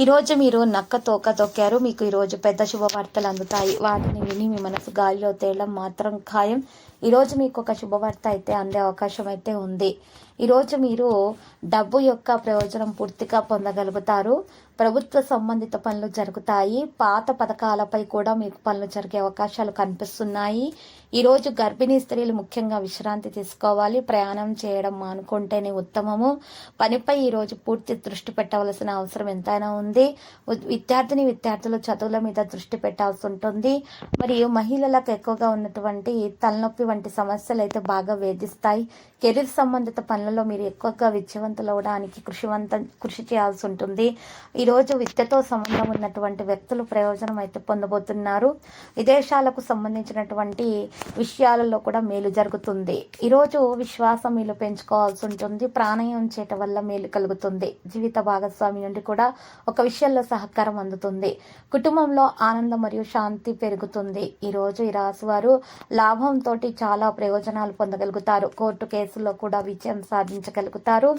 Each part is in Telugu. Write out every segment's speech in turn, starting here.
ఈరోజు మీరు నక్క తోక తొక్కారు. మీకు ఈరోజు పెద్ద శుభవార్తలు అందుతాయి. వాటిని విని మీ మనసు గాలిలో తేలడం మాత్రం ఖాయం. ఈరోజు మీకు ఒక శుభవార్త అయితే అందే అవకాశం అయితే ఉంది. ఈరోజు మీరు డబ్బు యొక్క ప్రయోజనం పూర్తిగా పొందగలుగుతారు. ప్రభుత్వ సంబంధిత పనులు జరుగుతాయి. పాత పథకాలపై కూడా మీకు పనులు జరిగే అవకాశాలు కనిపిస్తున్నాయి. ఈరోజు గర్భిణీ స్త్రీలు ముఖ్యంగా విశ్రాంతి తీసుకోవాలి. ప్రయాణం చేయడం మానుకుంటేనే ఉత్తమము. పనిపై ఈరోజు పూర్తి దృష్టి పెట్టవలసిన అవసరం ఎంతైనా ఉంది. విద్యార్థిని విద్యార్థులు చదువుల మీద దృష్టి పెట్టాల్సి ఉంటుంది. మరియు మహిళలకు ఎక్కువగా ఉన్నటువంటి తలనొప్పి వంటి సమస్యలు అయితే బాగా వేధిస్తాయి. కెరీర్ సంబంధిత పనులలో మీరు ఎక్కువగా విజయవంతులు అవడానికి కృషివంతం కృషి చేయాల్సి ఉంటుంది ఈరోజు విద్యతో సంబంధం ఉన్నటువంటి వ్యక్తులు ప్రయోజనం అయితే పొందబోతున్నారు. విదేశాలకు సంబంధించినటువంటి విషయాలలో కూడా మేలు జరుగుతుంది. ఈరోజు విశ్వాసం మీరు పెంచుకోవాల్సి ఉంటుంది ప్రాణాయం చేయటం వల్ల మేలు కలుగుతుంది. జీవిత భాగస్వామి నుండి కూడా ఒక విషయంలో సహకారం అందుతుంది. కుటుంబంలో ఆనందం మరియు శాంతి పెరుగుతుంది. ఈరోజు ఈ రాశివారు లాభంతో చాలా ప్రయోజనాలు పొందగలుగుతారు. కోర్టు కేసుల్లో కూడా విజయం సాధించగలుగుతారు.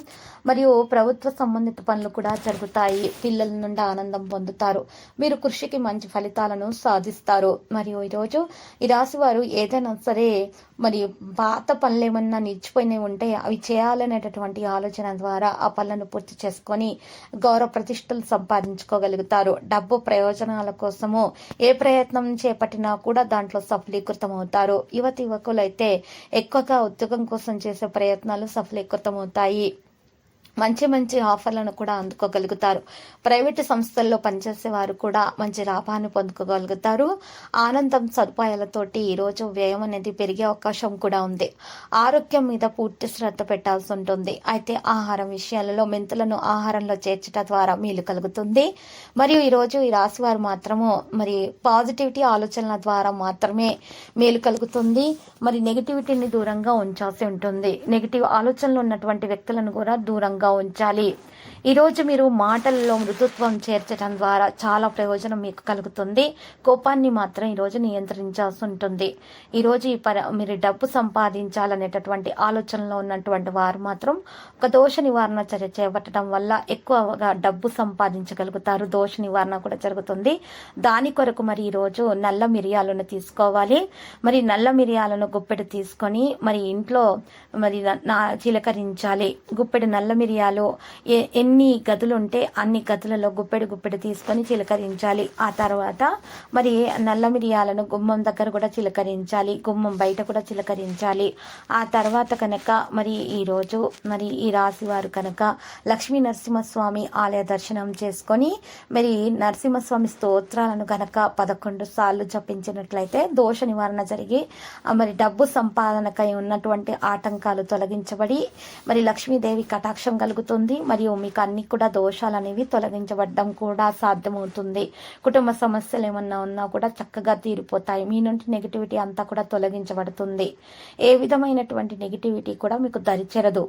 మరియు ప్రభుత్వ సంబంధిత పనులు కూడా జరుగుతాయి. పిల్లల నుండి ఆనందం పొందుతారు. మీరు కృషికి మంచి ఫలితాలను సాధిస్తారు. మరియు ఈరోజు ఈ రాశి వారు ఏదైనా సరే మరి పాత పనులు ఏమన్నా నిలిచిపోయినవి ఉంటే అవి చేయాలనేటటువంటి ఆలోచన ద్వారా ఆ పనులను పూర్తి చేసుకొని గౌరవ ప్రతిష్టలు సంపాదించుకోగలుగుతారు. డబ్బు ప్రయోజనాల కోసము ఏ ప్రయత్నం చేపట్టినా కూడా దాంట్లో సఫలీకృతం అవుతారు యువతి యువకులైతే ఎక్కువగా ఉద్యోగం కోసం చేసే ప్రయత్నాలు సఫలీకృతం అవుతాయి మంచి మంచి ఆఫర్లను కూడా అందుకోగలుగుతారు. ప్రైవేటు సంస్థల్లో పనిచేసే వారు కూడా మంచి లాభాన్ని పొందుకోగలుగుతారు. ఆనందం సదుపాయాలతోటి ఈరోజు వ్యయం అనేది పెరిగే అవకాశం కూడా ఉంది. ఆరోగ్యం మీద పూర్తి శ్రద్ధ పెట్టాల్సి ఉంటుంది. అయితే ఆహారం విషయాలలో మెంతులను ఆహారంలో చేర్చడం ద్వారా మేలు కలుగుతుంది. మరియు ఈరోజు ఈ రాశి వారు మాత్రము మరి పాజిటివిటీ ఆలోచనల ద్వారా మాత్రమే మేలు కలుగుతుంది. మరి నెగిటివిటీని దూరంగా ఉంచాల్సి ఉంటుంది. నెగిటివ్ ఆలోచనలు ఉన్నటువంటి వ్యక్తులను కూడా దూరంగా ఉంచాలి ఈరోజు మీరు మాటల్లో మృదుత్వం చేర్చడం ద్వారా చాలా ప్రయోజనం మీకు కలుగుతుంది. కోపాన్ని మాత్రం ఈరోజు నియంత్రించాల్సి ఉంటుంది. ఈరోజు ఈ పర మీరు డబ్బు సంపాదించాలనేటటువంటి ఆలోచనలో ఉన్నటువంటి వారు మాత్రం ఒక దోష నివారణ చర్య చేపట్టడం వల్ల ఎక్కువగా డబ్బు సంపాదించగలుగుతారు. దోష నివారణ కూడా జరుగుతుంది. దాని కొరకు మరి ఈరోజు నల్ల మిరియాలను తీసుకోవాలి. మరి నల్ల మిరియాలను గుప్పెడు తీసుకొని మరి ఇంట్లో మరి నా చిలకరించాలి. గుప్పెడు నల్ల మిరియాలు ఎ- ఎన్ని గదులు ఉంటే అన్ని గదులలో గుప్పెడు గుప్పెడు తీసుకొని చిలకరించాలి. ఆ తర్వాత మరి నల్ల మిరియాలను గుమ్మం దగ్గర కూడా చిలకరించాలి. గుమ్మం బయట కూడా చిలకరించాలి. ఆ తర్వాత కనుక మరి ఈ రోజు మరి ఈ రాశి వారు కనుక లక్ష్మీ నరసింహస్వామి ఆలయ దర్శనం చేసుకొని మరి నరసింహస్వామి స్తోత్రాలను కనుక పదకొండు సార్లు జపించినట్లయితే దోష నివారణ జరిగి మరి డబ్బు సంపాదనకై ఉన్నటువంటి ఆటంకాలు తొలగించబడి మరి లక్ష్మీదేవి కటాక్షం కలుగుతుంది. మరియు మీకు అన్ని కూడా దోషాలు అనేవి తొలగించబడడం కూడా సాధ్యమవుతుంది. కుటుంబ సమస్యలు ఏమన్నా ఉన్నా కూడా చక్కగా తీరిపోతాయి. మీ నుండి నెగిటివిటీ అంతా కూడా తొలగించబడుతుంది. ఏ విధమైనటువంటి నెగిటివిటీ కూడా మీకు దరిచెరదు.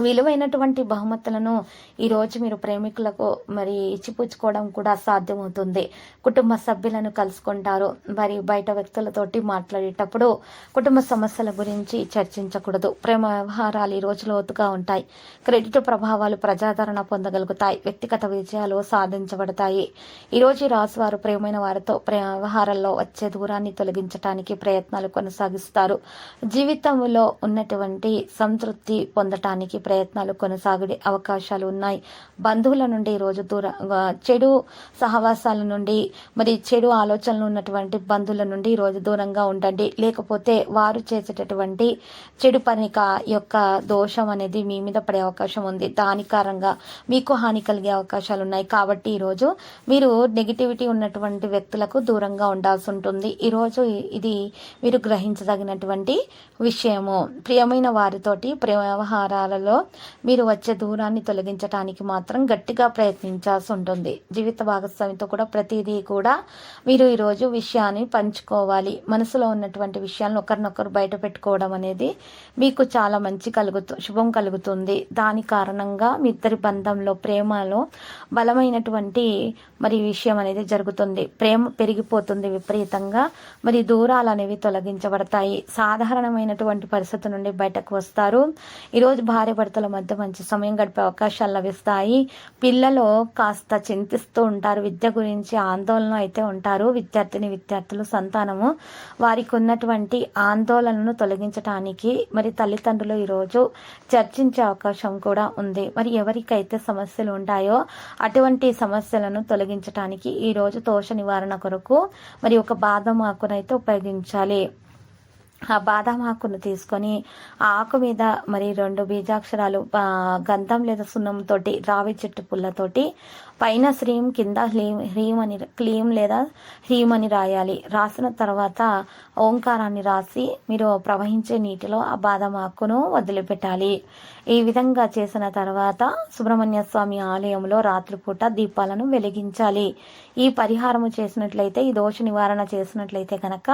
విలువైనటువంటి బహుమతులను ఈరోజు మీరు ప్రేమికులకు మరి ఇచ్చిపుచ్చుకోవడం కూడా సాధ్యమవుతుంది. కుటుంబ సభ్యులను కలుసుకుంటారు. మరి బయట వ్యక్తులతోటి మాట్లాడేటప్పుడు కుటుంబ సమస్యల గురించి చర్చించకూడదు. ప్రేమ వ్యవహారాలు ఈ రోజు లోతుగా ఉంటాయి. క్రెడిట్ ప్రభావాలు ప్రజాదరణ పొందగలుగుతాయి. వ్యక్తిగత విజయాలు సాధించబడతాయి. ఈరోజు ఈ రాశి వారు ప్రియమైన వారితో ప్రేమ వ్యవహారాల్లో వచ్చే దూరాన్ని తొలగించడానికి ప్రయత్నాలు కొనసాగిస్తారు. జీవితంలో ఉన్నటువంటి సంతృప్తి పొందటానికి ప్రయత్నాలు కొనసాగే అవకాశాలు ఉన్నాయి. బంధువుల నుండి ఈ రోజు దూర చెడు సహవాసాల నుండి మరి చెడు ఆలోచనలు ఉన్నటువంటి బంధువుల నుండి ఈ రోజు దూరంగా ఉండండి. లేకపోతే వారు చేసేటటువంటి చెడు పనిక యొక్క దోషం అనేది మీ మీద పడే అవకాశం ఉంది. దాని కారంగా మీకు హాని కలిగే అవకాశాలు ఉన్నాయి. కాబట్టి ఈరోజు మీరు నెగిటివిటీ ఉన్నటువంటి వ్యక్తులకు దూరంగా ఉండాల్సి ఉంటుంది. ఈరోజు ఇది మీరు గ్రహించదగినటువంటి విషయము. ప్రియమైన వారితోటి ప్రేమ వ్యవహారాలలో మీరు వచ్చే దూరాన్ని తొలగించడానికి మాత్రం గట్టిగా ప్రయత్నించాల్సి ఉంటుంది. జీవిత భాగస్వామితో కూడా ప్రతిదీ కూడా మీరు ఈరోజు విషయాన్ని పంచుకోవాలి. మనసులో ఉన్నటువంటి విషయాలను ఒకరినొకరు బయట పెట్టుకోవడం అనేది మీకు చాలా మంచి కలుగుతూ శుభం కలుగుతుంది. దాని కారణంగా మీ ఇద్దరి బంధంలో ప్రేమలో బలమైనటువంటి మరి విషయం అనేది జరుగుతుంది. ప్రేమ పెరిగిపోతుంది విపరీతంగా. మరి దూరాలు అనేవి తొలగించబడతాయి. సాధారణమైనటువంటి పరిస్థితి నుండి బయటకు వస్తారు. ఈరోజు భార్య భర్తల మధ్య మంచి సమయం గడిపే అవకాశాలు లభిస్తాయి. పిల్లలు కాస్త చింతిస్తూ ఉంటారు. విద్య గురించి ఆందోళన అయితే ఉంటారు. విద్యార్థిని విద్యార్థులు సంతానము. వారికి ఉన్నటువంటి ఆందోళనను తొలగించడానికి మరి తల్లిదండ్రులు ఈరోజు చర్చించే అవకాశం కూడా ఉంది. మరి ఎవరికైతే సమస్యలు ఉంటాయో అటువంటి సమస్యలను తొలగించడానికి ఈరోజు దోష నివారణ కొరకు మరి ఒక బాదం ఆకునైతే ఉపయోగించాలి. ఆ బాదాం ఆకును తీసుకొని ఆ ఆకు మీద మరి రెండు బీజాక్షరాలు గంధం లేదా సున్నంతోటి రావి చెట్టు పుల్లతోటి పైన శ్రీం కింద హ్లీం హ్రీం అని క్లీం లేదా హ్రీం అని రాయాలి. రాసిన తర్వాత ఓంకారాన్ని రాసి మీరు ప్రవహించే నీటిలో ఆ బాదం ఆకును వదిలిపెట్టాలి. ఈ విధంగా చేసిన తర్వాత సుబ్రహ్మణ్య స్వామి ఆలయంలో రాత్రిపూట దీపాలను వెలిగించాలి. ఈ పరిహారము చేసినట్లయితే ఈ దోష నివారణ చేసినట్లయితే కనుక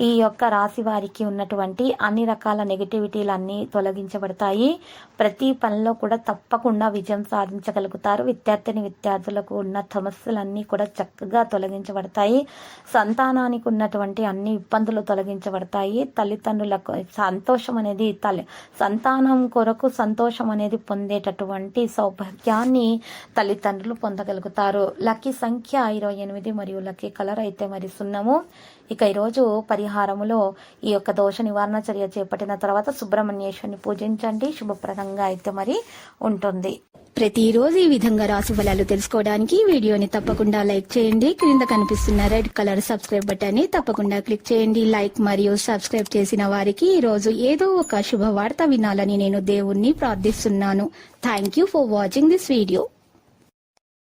ఈ యొక్క రాశి వారికి ఉన్నటువంటి అన్ని రకాల నెగిటివిటీలన్నీ తొలగించబడతాయి. ప్రతి పనిలో కూడా తప్పకుండా విజయం సాధించగలుగుతారు. విద్యార్థిని విద్యార్థులకు ఉన్న సమస్యలన్నీ కూడా చక్కగా తొలగించబడతాయి. సంతానానికి ఉన్నటువంటి అన్ని ఇబ్బందులు తొలగించబడతాయి. తల్లిదండ్రులకు సంతోషం అనేది తల్లి సంతానం కొరకు సంతోషం అనేది పొందేటటువంటి సౌభాగ్యాన్ని తల్లిదండ్రులు పొందగలుగుతారు. లక్కీ సంఖ్య ఇరవై ఎనిమిది మరియు లక్కీ కలర్ అయితే మరి సున్నము. ఇక ఈరోజు పరిహారములో ఈ యొక్క దోష నివారణ చర్య చేపట్టిన తర్వాత సుబ్రహ్మణ్యేశ్వరిని పూజించండి. శుభప్రదంగా అయితే మరి ఉంటుంది. ప్రతిరోజు ఈ విధంగా రాశి ఫలాలు తెలుసుకోవడానికి వీడియోని తప్పకుండా లైక్ చేయండి. క్రింద కనిపిస్తున్న రెడ్ కలర్ సబ్స్క్రైబ్ బటన్ని తప్పకుండా క్లిక్ చేయండి. లైక్ మరియు సబ్స్క్రైబ్ చేసిన వారికి ఈ రోజు ఏదో ఒక శుభవార్త వినాలని నేను దేవుణ్ణి ప్రార్థిస్తున్నాను. Thank you for watching this video